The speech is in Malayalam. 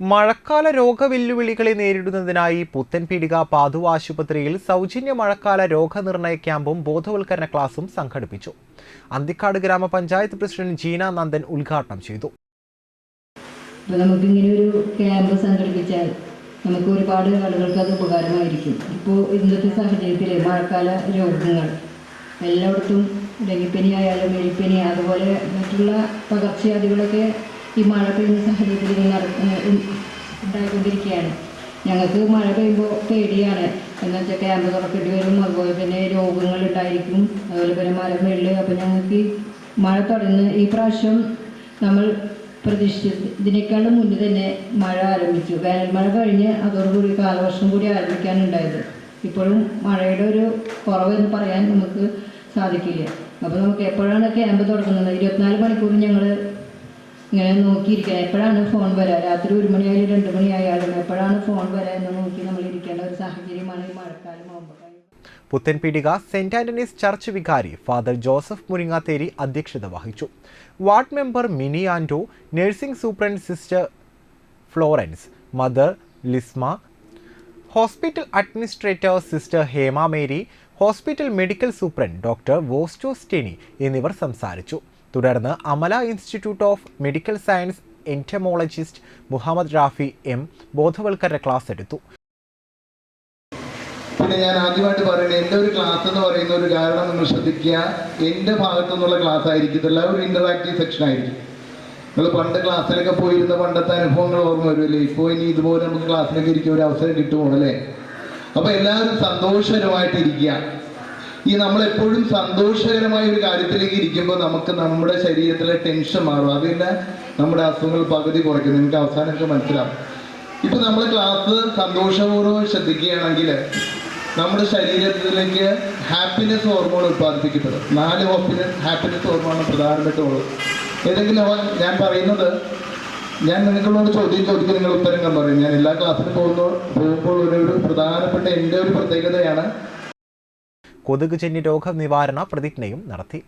മഴക്കാല രോഗവെല്ലുവിളികളെ നേരിടുന്നതിനായി പുത്തൻപീടിക പാതു ആശുപത്രിയിൽ സൗജന്യ മഴക്കാല രോഗനിർണയ ക്യാമ്പും ബോധവൽക്കരണ ക്ലാസും സംഘടിപ്പിച്ചു. അന്തിക്കാട് ഗ്രാമപഞ്ചായത്ത് പ്രസിഡന്റ് ജീന നന്ദൻ ഉദ്ഘാടനം ചെയ്തു. നമുക്കിങ്ങനെ ഒരു ക്യാമ്പ് സംഘടിപ്പിച്ചാൽ നമുക്ക് ഒരുപാട് ആളുകൾക്ക് അത് ഉപകാരമായിരിക്കും. ഇപ്പോൾ ഇന്നത്തെ സാഹചര്യത്തിൽ മഴക്കാല രോഗങ്ങൾ എല്ലായിടത്തും ഡെങ്കിപ്പനി ആയാലും എലിപ്പനി അതുപോലെ മറ്റുള്ള പകർച്ചവ്യാധികളൊക്കെ ഈ മഴ പെയ്യുന്ന സാഹചര്യത്തിൽ ഉണ്ടായിക്കൊണ്ടിരിക്കുകയാണ്. ഞങ്ങൾക്ക് മഴ പെയ്യുമ്പോൾ പേടിയാണ്. എന്ന് വെച്ചാൽ ക്യാമ്പ് തുറക്കേണ്ടി വരും. അതുപോലെ തന്നെ രോഗങ്ങൾ ഉണ്ടായിരിക്കും. അതുപോലെ പിന്നെ മരം വെള്ളി അപ്പോൾ ഞങ്ങൾക്ക് മഴ തുടർന്ന് ഈ പ്രാവശ്യം നമ്മൾ പ്രതീക്ഷിച്ചത് ഇതിനേക്കാളും മുന്നേ തന്നെ മഴ ആരംഭിച്ചു. വേനൽ മഴ കഴിഞ്ഞ് അതോടുകൂടി കാലവർഷം കൂടി ആരംഭിക്കാനുണ്ടായത് ഇപ്പോഴും മഴയുടെ ഒരു കുറവെന്ന് പറയാൻ നമുക്ക് സാധിക്കില്ല. അപ്പോൾ നമുക്ക് എപ്പോഴാണ് ക്യാമ്പ് തുടങ്ങുന്നത്? ഇരുപത്തിനാല് മണിക്കൂർ ഞങ്ങൾ ഇങ്ങനെ നോക്കിയിരിക്കുക. എപ്പോഴാണ് ഫോൺ വരാ? രാത്രി ഒരു മണിയായാലും രണ്ട് മണിയായാലും എപ്പോഴാണ് ഫോൺ വരാ എന്ന് നോക്കി നമ്മൾ ഇരിക്കേണ്ട ഒരു സാഹചര്യമാണ് ഈ മഴക്കാലം ആകുമ്പോൾ പുത്തൻപീടിക സെന്റ് ആന്റണീസ് ചർച്ച് വികാരി ഫാദർ ജോസഫ് മുരിങ്ങാത്തേരി അധ്യക്ഷത വഹിച്ചു. Ward member Mini Anto nursing superintendent sister Florence mother Lisma hospital administrator sister Hema Mary hospital medical superintendent doctor Vosto Steny എന്നിവർ സംസാരിച്ചു. തുടർന്ന് Amala institute of medical science entomologist Muhammad Rafi M ബോധവൽക്കരണ ക്ലാസ് എടുത്തു. പിന്നെ ഞാൻ ആദ്യമായിട്ട് പറയുന്നത് എന്റെ ഒരു ക്ലാസ് എന്ന് പറയുന്ന ഒരു കാരണം നിങ്ങൾ ശ്രദ്ധിക്കുക. എന്റെ ഭാഗത്തു നിന്നുള്ള ക്ലാസ് ആയിരിക്കത്തില്ല ഒരു ഇന്ററാക്റ്റീവ് സെക്ഷൻ ആയിരിക്കും. നിങ്ങൾ പണ്ട് ക്ലാസ്സിലൊക്കെ പോയിരുന്ന പണ്ടത്തെ അനുഭവങ്ങൾ ഓർമ്മ വരുമല്ലേ? ഇപ്പോൾ ഇനി ഇതുപോലെ നമുക്ക് ക്ലാസ്സിലൊക്കെ ഇരിക്കാൻ ഒരു അവസരം കിട്ടുമോ അല്ലേ അപ്പോൾ എല്ലാവരും സന്തോഷകരമായിട്ട് ഇരിക്കുക ഈ നമ്മൾ എപ്പോഴും സന്തോഷകരമായ ഒരു കാര്യത്തിലേക്ക് ഇരിക്കുമ്പോൾ നമുക്ക് നമ്മുടെ ശരീരത്തിലെ ടെൻഷൻ മാറും. അതില്ല നമ്മുടെ അസുഖങ്ങൾ പകുതി കുറയ്ക്കും. നിങ്ങൾക്ക് അവസാനമൊക്കെ മനസ്സിലാവും. ഇപ്പൊ നമ്മൾ ക്ലാസ് സന്തോഷപൂർവം ശ്രദ്ധിക്കുകയാണെങ്കിൽ നമ്മുടെ ശരീരത്തിലേക്ക് ഹാപ്പിനെസ് ഹോർമോൺ ഉത്പാദിപ്പിക്കപ്പെടും. നാല് ഹോപ്പിന് ഹാപ്പിനെസ് ഹോർമോണാണ് പ്രധാനപ്പെട്ടുള്ളത് ഏതെങ്കിലും ഞാൻ പറയുന്നത് ഞാൻ നിങ്ങളോട് ചോദ്യം ചോദിക്കും നിങ്ങൾ ഉത്തരം പറയും ഞാൻ എല്ലാ ക്ലാസ്സിലും പോകുമ്പോൾ പോകുമ്പോൾ ഒരു പ്രധാനപ്പെട്ട എന്റെ ഒരു പ്രത്യേകതയാണ് കൊതുകുജന്യ രോഗനിവാരണ പ്രതിജ്ഞയും നടത്തി